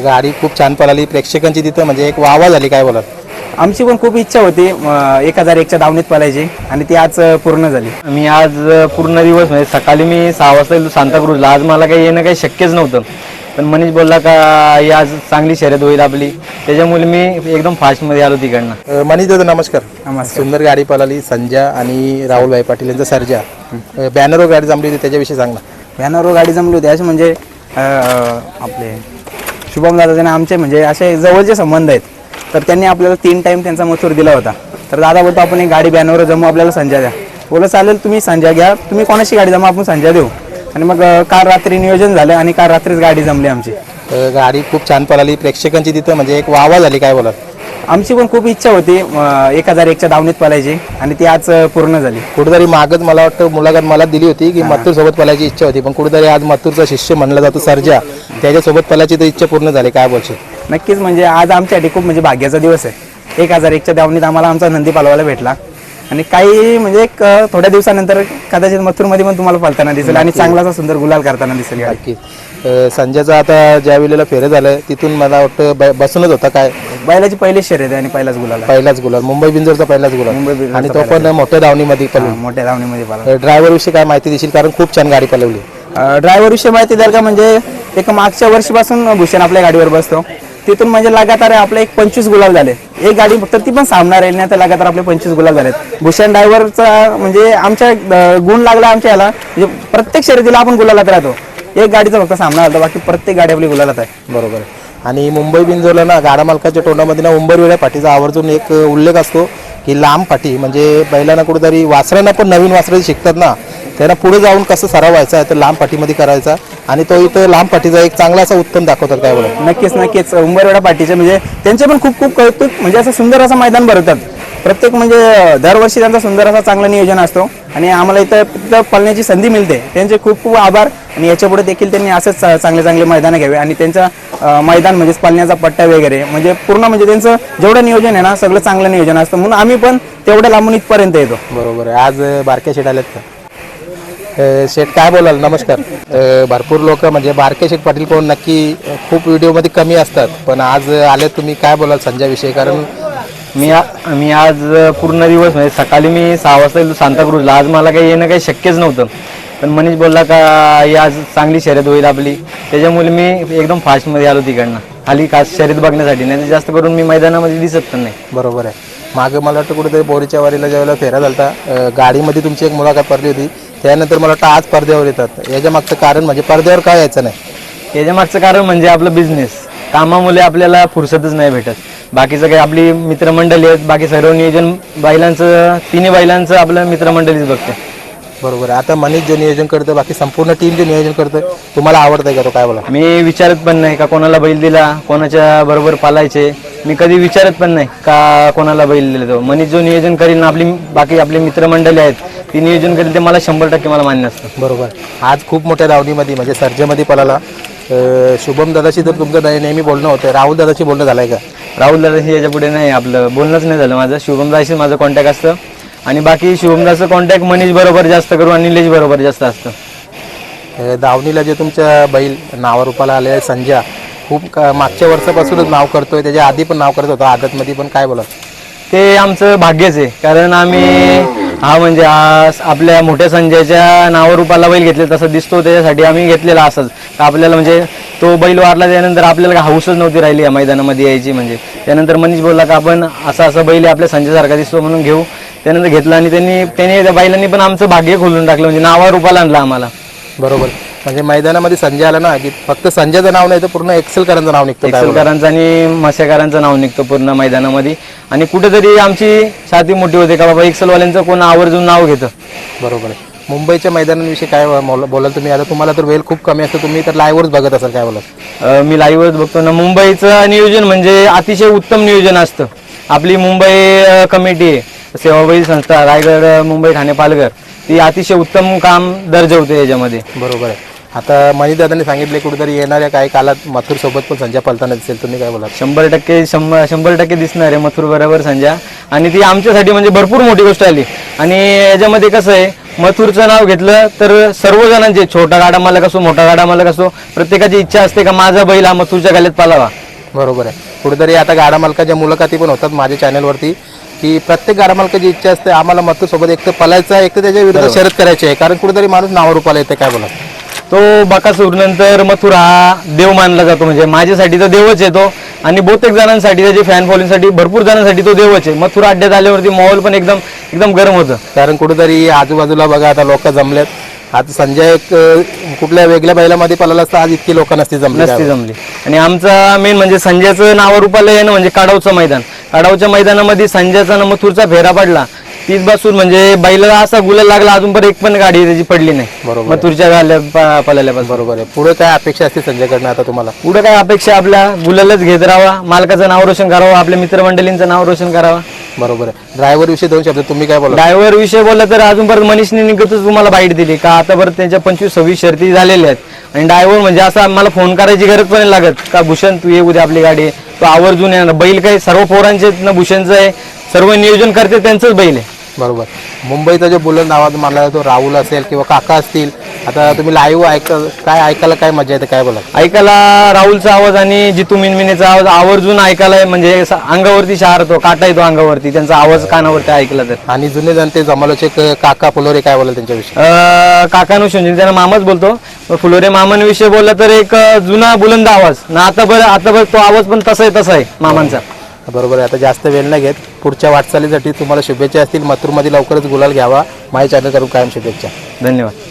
गाडी खूप छान पळाली. प्रेक्षकांची तिथं म्हणजे एक वावा झाली काय बोला आमची पण खूप इच्छा होती अं, एक हजार एकच्या दावणीत पळायची आणि ती आज अं, पूर्ण झाली. मी आज अ, पूर्ण दिवस म्हणजे सकाळी मी सहा वाजता गेलो सांताक्रूजला आज मला काही येणं काही शक्यच नव्हतं. पण मनीष बोलला का ही आज चांगली शर्यत होईल आपली. त्याच्यामुळे मी एकदम फास्टमध्ये आलो तिकडनं. अ, मनीष दादा नमस्कार. नमस्कार. सुंदर गाडी पळाली संजय आणि राहुल भाई पाटील यांचा सर्जा. अ, बॅनरवर गाडी जमली होती त्याच्याविषयी सांग ना. गाडी जमली होती असे म्हणजे अं, आपले शुभम दादा आमचे म्हणजे असे जवळचे संबंध आहेत. तर त्यांनी आपल्याला तीन टाइम त्यांचा मथूर दिला होता. तर दादा बोलतो आपण एक गाडी बॅनवर जमू आपल्याला संजय द्या. बोललं चालेल तुम्ही संजय घ्या. तुम्ही कोणाशी गाडी जमा आपण संजय देऊ. आणि मग काल रात्री नियोजन झालं आणि काल रात्रीच गाडी जमली आमची. गाडी खूप छान पळाली. प्रेक्षकांची तिथं म्हणजे एक वावा झाली काय बोला आमची पण खूप इच्छा होती एक हजार एकच्या दावणीत पळायची आणि ती आज पूर्ण झाली. कुठेतरी मागच मला वाटतं मुलाखत मला दिली होती की मथुर सोबत पळायची इच्छा होती पण कुठेतरी आज मथुरचा शिष्य म्हणला जातो सर्जा. त्याच्यासोबत पळायची तर इच्छा पूर्ण झाली काय बोलशील? नक्कीच म्हणजे आज आमच्यासाठी खूप म्हणजे भाग्याचा दिवस आहे. एक हजार एकच्या दावणीत आम्हाला आमचा नंदी पालवायला भेटला. आणि काही म्हणजे एक थोड्या दिवसानंतर कदाचित मथुरमध्ये पण तुम्हाला पळताना दिसेल आणि चांगलाचा सुंदर गुलाल करताना दिसेल नक्की संजयचा आता ज्या वेळेला फेरं झालं तिथून मला वाटतं ब- बसूनच होता काय? बैलाची पहिली शर्यत आहे आणि पहिलाच गुलाल आहे. पहिलाच गुलाल. मुंबई बिंजरचा पहिलाच मुंबई गुलाल बिंजरचा आणि तो पण मोठ्या धावणीमध्ये हा, पण मोठ्या दावणीमध्ये पाला ड्रायव्हर विषयी काय माहिती देशील? कारण खूप छान गाडी पळवली. ड्रायव्हर विषयी माहिती द्याल का म्हणजे एक मागच्या वर्षीपासून भूषण आपल्या गाडीवर बसतो. तिथून म्हणजे लगातार आपले एक पंचवीस गुलाब झाले. एक गाडी फक्त ती पण सामना राहील नाही तर लगातार आपले पंचवीस गुलाब झालेत. भूषण ड्रायव्हरचा म्हणजे आमच्या गुण लागला आमच्या याला. म्हणजे प्रत्येक शर्यतीला आपण गुलालात राहतो. एक गाडीचा फक्त सामना झाला बाकी प्रत्येक गाडी आपली गुलालात आहे. बरोबर. आणि मुंबई बिंजोरला ना गाडा मालकाच्या तोंडामध्ये ना उंबरवेळ्या पाठीचा आवर्जून एक उल्लेख असतो की लांब पाठी म्हणजे बैलांना कुठेतरी वासरांना पण नवीन वासरं शिकतात ना त्यांना पुढे जाऊन कसं सराव व्हायचं आहे तर लांब पाठीमध्ये करायचा. आणि तो इथं लांब पाठीचा एक चांगला असा उत्तम दाखवतात काय बोला नक्कीच नक्कीच. उंबरवेडा पाटीचे म्हणजे त्यांचे पण खूप खूप कौतुक म्हणजे असं सुंदर असं मैदान भरवतात प्रत्येक म्हणजे दरवर्षी त्यांचा सुंदर असा चांगला नियोजन असतो. आणि आम्हाला इथं इथं पळण्याची संधी मिळते. त्यांचे खूप खूप आभार. आणि याच्यापुढे देखील त्यांनी असंच चांगले चांगले मैदानं घ्यावे. आणि त्यांचं मैदान म्हणजे पळण्याचा पट्टा वगैरे म्हणजे पूर्ण म्हणजे त्यांचं जेवढं नियोजन आहे ना सगळं चांगलं नियोजन असतं. म्हणून आम्ही पण तेवढ्या लांबून इथपर्यंत येतो. बरोबर आहे. आज अं, बारके शेट आलेत का? शेठ काय बोलाल? नमस्कार. भरपूर लोक म्हणजे बारके शेठ पाटील कोण नक्की खूप व्हिडिओमध्ये कमी असतात. पण आज आले तुम्ही काय बोलाल संजयविषयी? कारण मी आ- मी आज पूर्ण दिवस म्हणजे सकाळी मी सहा वाजता गेलो सांताक्रूजला आज मला काही येणं काही शक्यच नव्हतं. पण मनीष बोलला का ही आज चांगली शर्यत होईल आपली. त्याच्यामुळे मी एकदम फास्टमध्ये आलो तिकडनं. खाली खास शर्यत बघण्यासाठी. नाही तर जास्त करून मी मैदानामध्ये दिसत पण नाही. बरोबर आहे. मागे मला वाटतं कुठेतरी बोरीच्या वारीला ज्यावेळेला फेरा झालता गाडीमध्ये तुमची एक मुलाखत पडली होती त्यानंतर मला वाटतं आज पडद्यावर येतात. याच्या मागचं कारण म्हणजे पडद्यावर काय यायचं नाही? याच्या मागचं कारण म्हणजे आपलं बिझनेस कामामुळे आपल्याला फुरसतच नाही भेटत. बाकीचं काही आपली मित्रमंडळी आहेत बाकी सर्व नियोजन बैलांचं तिन्ही बैलांचं आपलं मित्रमंडळीच बघते. बरोबर आहे. आता मनीष जो नियोजन करतं बाकी संपूर्ण टीम जे नियोजन करतं तुम्हाला आवडतंय का तो काय बोला? मी विचारत पण नाही का कोणाला बैल दिला कोणाच्या बरोबर पालायचे. मी कधी विचारत पण नाही का कोणाला बैल दिला तो. मनीष जो नियोजन करील ना आपली बाकी आपली मित्रमंडळी आहेत ती नियोजन करेल ते मला शंभर टक्के मला मान्य असतं. बरोबर आज खूप मोठ्या धावणीमध्ये म्हणजे सर्जेमध्ये पळाला. अं, शुभम दादाशी तर तुमचं ने- नेहमी बोलणं होतं. राहुल दादाशी बोलणं झालंय का? राहुल दादाशी याच्यापुढे नाही आपलं बोलणंच नाही झालं माझं. शुभमदाशी माझं कॉन्टॅक्ट असतं. आणि बाकी शुभमदाचं कॉन्टॅक्ट मनीष बरोबर जास्त करू आणि निलेश बरोबर जास्त असतं. अं, धावणीला जे तुमच्या बैल नावारूपाला आले आहे संजय खूप का- मागच्या वर्षापासूनच नाव करतोय त्याच्या आधी पण नाव करत होता आदतमध्ये पण काय बोला ते आमचं भाग्यच आहे कारण आम्ही हा म्हणजे हा स- आपल्या मोठ्या संजयच्या नावारूपाला बैल घेतले तसं दिसतो त्याच्यासाठी आम्ही घेतलेला असंच. तर आपल्याला म्हणजे तो बैल वारला त्यानंतर आपल्याला काही हाऊसच नव्हती राहिली या मैदानामध्ये यायची म्हणजे. त्यानंतर मनीष बोलला का आपण असा असा बैल आहे आपल्या संजयसारखा दिसतो म्हणून घेऊ. त्यानंतर घेतला आणि त्यांनी त्यांनी त्या बैलांनी पण आमचं भाग्य खोलून टाकलं म्हणजे नावारूपाला आणलं आम्हाला. बरोबर. म्हणजे मैदानामध्ये संजय आला ना की फक्त संजयचं नाव नाही तर पूर्ण एक्सेलकरांचं नाव निघतं बोला? एक्सलकरांचं आणि मत्स्यकारांचं नाव निघतं पूर्ण मैदानामध्ये. आणि कुठेतरी आमची छाती मोठी होते का बाबा एक्सलवाल्यांचं कोण आवर्जून नाव घेतं. बरोबर. आहे मुंबईच्या मैदानांविषयी काय बोल- बोलाल तुम्ही? आता तुम्हाला तर वेळ खूप कमी असतो तुम्ही तर लाईव्हवरच बघत असाल काय बोलाल? अ, मी लाईव्हच बघतो ना. मुंबईचं नियोजन म्हणजे अतिशय उत्तम नियोजन असतं. आपली मुंबई कमिटी आहे. सेवाबाई संस्था रायगड मुंबई ठाणे पालघर ती अतिशय उत्तम काम दर्जवते याच्यामध्ये. बरोबर आहे. आता मनीष दादांनी सांगितले कुठेतरी येणाऱ्या काही काळात मथुर सोबत पण संजय पलताना दिसेल. तुम्ही काय बोलाल? शंभर टक्के शंभर शंभर टक्के दिसणार आहे मथुर बरोबर संजय. आणि ती आमच्यासाठी म्हणजे भरपूर मोठी गोष्ट आली. आणि याच्यामध्ये कसं आहे मथुरचं नाव घेतलं तर सर्व जणांचे छोटा गाडा मालक असो मोठा गाडा मालक असो प्रत्येकाची इच्छा असते का माझा बैल हा मथुरच्या गाल्यात पालावा? बरोबर आहे. कुठेतरी आता गाडा मालकाच्या मुलाखती पण होतात माझ्या चॅनलवरती की प्रत्येक गाडा मालकाची इच्छा असते आम्हाला सोबत एक तर पलायचं आहे एक तर त्याच्या विरुद्ध शर्यत करायची आहे. कारण कुठेतरी माणूस नावारूपाला येते काय बोला तो बकासूर नंतर मथुर हा देव मानला जातो. म्हणजे माझ्यासाठी तर देवच येतो आणि बहुतेक जणांसाठी त्याची फॅन फॉलोइंगसाठी भरपूर जणांसाठी तो देवच आहे. मथुर अड्ड्यात आल्यावरती माहोल पण एकदम एकदम गरम होतं. कारण कुठेतरी आजूबाजूला बघा आता लोक जमलेत. आता संजय एक अं, कुठल्या वेगळ्या बैलामध्ये पळाला असता आज इतकी लोक नसती जमली. नसती जमली. आणि आमचा मेन म्हणजे संजयचं नावारूपाला येणं म्हणजे काडावचं मैदान. काडावच्या मैदानामध्ये संजयचा न मथुरचा फेरा पडला. तीच बसून म्हणजे बैलाला असा गुलाल लागला अजून पण एक पण गाडी त्याची पडली नाही. बरोबर. मथुरच्या गाल्या प- पळाल्यापासून. बरोबर आहे. पुढे काय अपेक्षा असते संजयकडनं आता तुम्हाला? पुढे काय अपेक्षा आपल्या? गुलालच घेत राहावा. मालकाचं नाव रोशन करावं. आपल्या मित्रमंडळींचं नाव रोशन करावं. बरोबर आहे. ड्रायव्हर विषयी दोन शब्द तुम्ही काय बोला ड्रायव्हर विषय बोलला तर अजून परत मनीषने निघतच तुम्हाला बाईट दिली. का आता परत त्यांच्या पंचवीस सव्वीस शर्ती झालेल्या आहेत. आणि ड्रायव्हर म्हणजे असं मला फोन करायची गरज पण नाही लागत. का भूषण तू ये उद्या आपली गाडी तो आवर्जून येणार. बैल काही सर्व पोरांचे ना भूषणचं आहे. सर्व नियोजन करते त्यांचंच बैल आहे. बरोबर. मुंबईचा जो बुलंद नावात मानला जातो राहुल असेल किंवा काका असतील आता तुम्ही लाईव्ह ऐक काय ऐकायला काय मजा येते काय बोला ऐकायला राहुलचा आवाज आणि जितू मिनमिनेचा आवाज आवर्जून ऐकायला म्हणजे अंगावरती शहारतो काटा येतो अंगावरती त्यांचा आवाज कानावरती ऐकला तर. आणि जुने जनते जमालोचे क- काका फुलोरे काय बोला त्यांच्याविषयी? अं, काकानु म्हणजे त्यांना मामाच बोलतो. फुलोरे मामांविषयी बोलला तर एक अं, जुना बुलंद आवाज. ना आता बरं आता बरं तो आवाज पण तसा आहे तसा आहे मामांचा. बरोबर आहे. आता जास्त वेळ नाही घेत. पुढच्या वाटचालीसाठी तुम्हाला शुभेच्छा असतील. मथुरमध्ये लवकरच गुलाल घ्यावा. माझ्या चॅनल करून कायम शुभेच्छा. धन्यवाद.